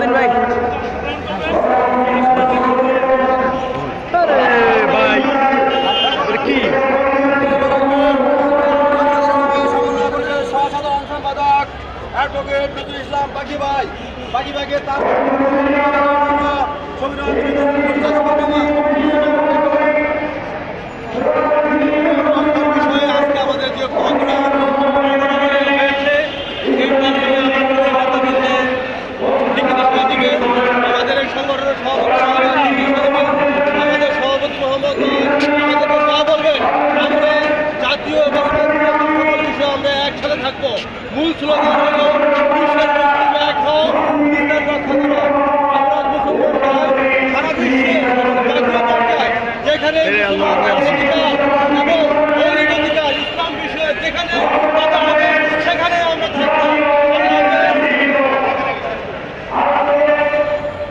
দিন ভাই? অ্যাডভোকেট নজরুল ইসলাম বাকি ভাই। বাকি ভাইকে তার থাকব। মূল স্লোগান হল বিশ্বের মুসলিম এক হও ইসলাম রক্ষা করো আমরা সারা বিশ্বে যেখানে